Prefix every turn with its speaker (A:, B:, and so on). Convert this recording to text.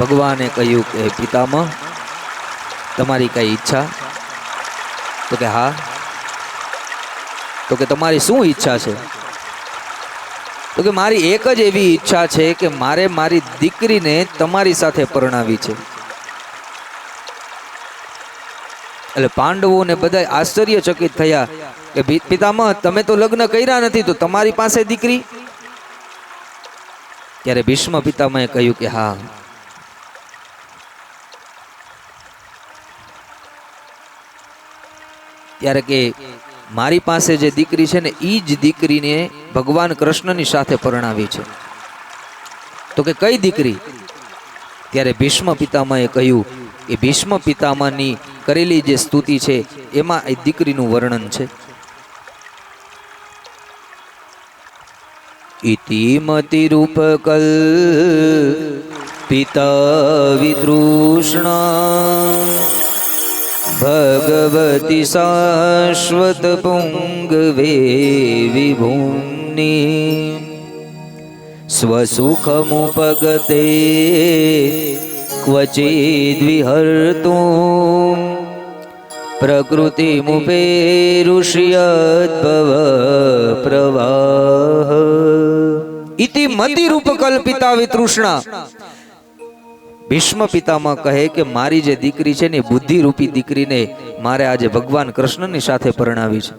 A: ભગવાને કહ્યું કે પિતામાં તમારી કઈ ઈચ્છા? તો કે, હા. તો કે, તમારી શું ઈચ્છા છે? તો કે, મારી એક જ એવી ઈચ્છા છે કે મારે મારી દીકરીને તમારી સાથે પરણાવી છે. એટલે પાંડવોને બધા આશ્ચર્યચકિત થયા કે પિતામાં તમે તો લગ્ન કર્યા નથી, તો તમારી પાસે દીકરી? ત્યારે ભીષ્મ પિતામહે કહ્યું કે, હા. ત્યારે કે મારી પાસે જે દીકરી છે ને એ જ દીકરીને ભગવાન કૃષ્ણની સાથે પરણાવી છે. તો કે કઈ દીકરી? ત્યારે ભીષ્મ પિતામહે કહ્યું કે ભીષ્મ પિતામાની કરેલી જે સ્તુતિ છે, એમાં એ દીકરીનું વર્ણન છે. ઇતિમતિરૂપકલ પિતા વિતૃષ્ણા. ભગવતી શાશ્વત પુંગવે વિભૂમ્નિ સ્વસુખમુપગતે ક્વચિદ્વિહર્તું પ્રકૃતિમુપેરુષ્યદ્ભવ પ્રવાહ ઇતિ મતિરૂપકલ્પિતા વિતૃષ્ણા ભીષ્મ પિતામાં કહે કે મારી જે દીકરી છે ને બુદ્ધિરૂપી દીકરીને મારે આજે ભગવાન કૃષ્ણની સાથે પરણાવી છે.